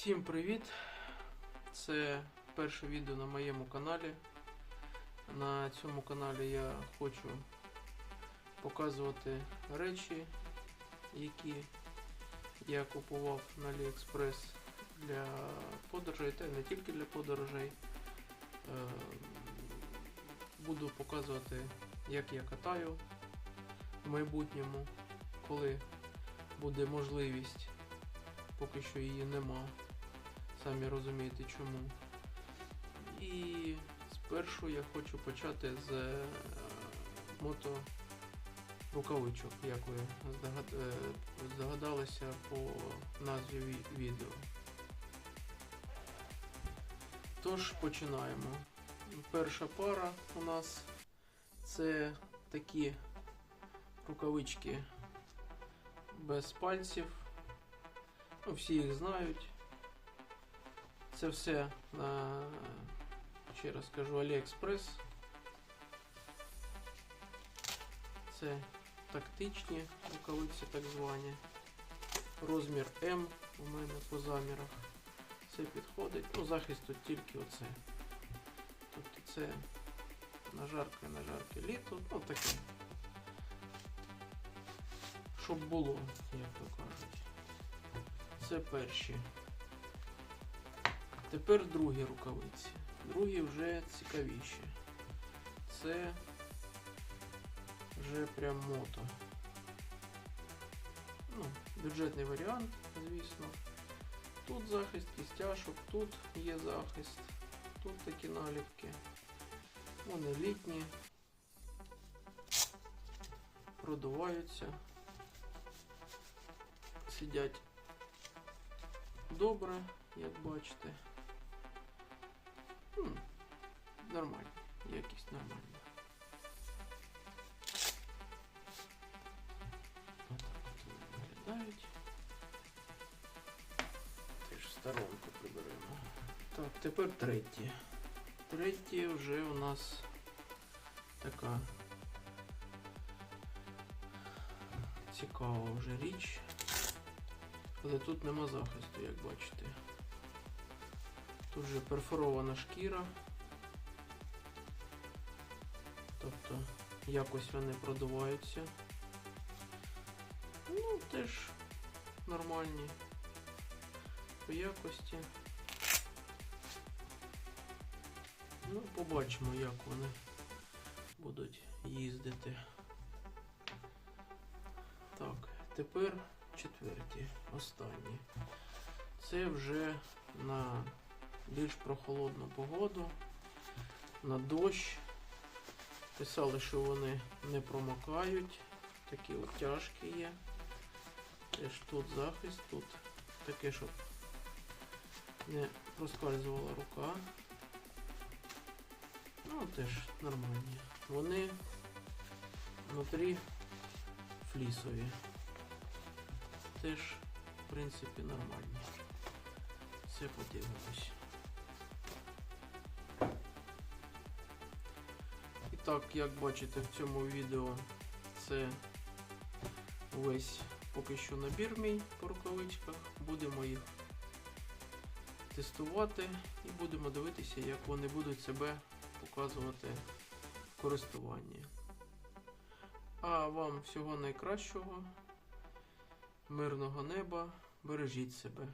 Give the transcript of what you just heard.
Всім привіт! Це перше відео на моєму каналі. На цьому каналі я хочу показувати речі, які я купував на AliExpress для подорожей, та не тільки для подорожей. Е, Буду показувати, як я катаю в майбутньому, коли буде можливість поки що її нема. Самі розумієте чому. І спершу я хочу почати з е, мото рукавичок, як ви е, здогадалися по назві відео. Тож починаємо. Перша пара у нас це такі рукавички без пальців. Ну, всі їх знають. Це все на, ще раз кажу, AliExpress. Це тактичні рукавиці так звані. Розмір М у мене по замірах. Це підходить. Ну, захист тут тільки оце. Тобто це на жарке, на жарке літо. Ну таке. Щоб було, як то кажуть. Це перші. Тепер другі рукавиці. Другі вже цікавіші. Це вже прям мото. Ну, бюджетний варіант, звісно. Тут захист кістяшок, тут є захист, тут такі наліпки. Вони літні, продуваються, сидять добре, як бачите. М, Нормально, якість нормальна. Отак от вони виглядають. Теж сторонку приберемо. Так, тепер третє. Третє вже у нас така цікава вже річ. Але тут нема захисту, як бачите. Тут вже перфорована шкіра. Тобто якось вони продуваються. Ну, теж нормальні по якості. Ну, побачимо, як вони будуть їздити. Так, тепер четверті, останні. Це вже на більш прохолодну погоду, на дощ. Писали, що вони не промокають. Такі от тяжкі є. Теж тут захист, тут таке, щоб не проскальзувала рука. Ну, теж нормальні. Вони внутрі флісові. Теж, в принципі, нормальні. Це подивимось. Так, як бачите в цьому відео, це весь поки що набір мій по рукавичках. Будемо їх тестувати і будемо дивитися, як вони будуть себе показувати в користуванні. А вам всього найкращого, мирного неба, бережіть себе.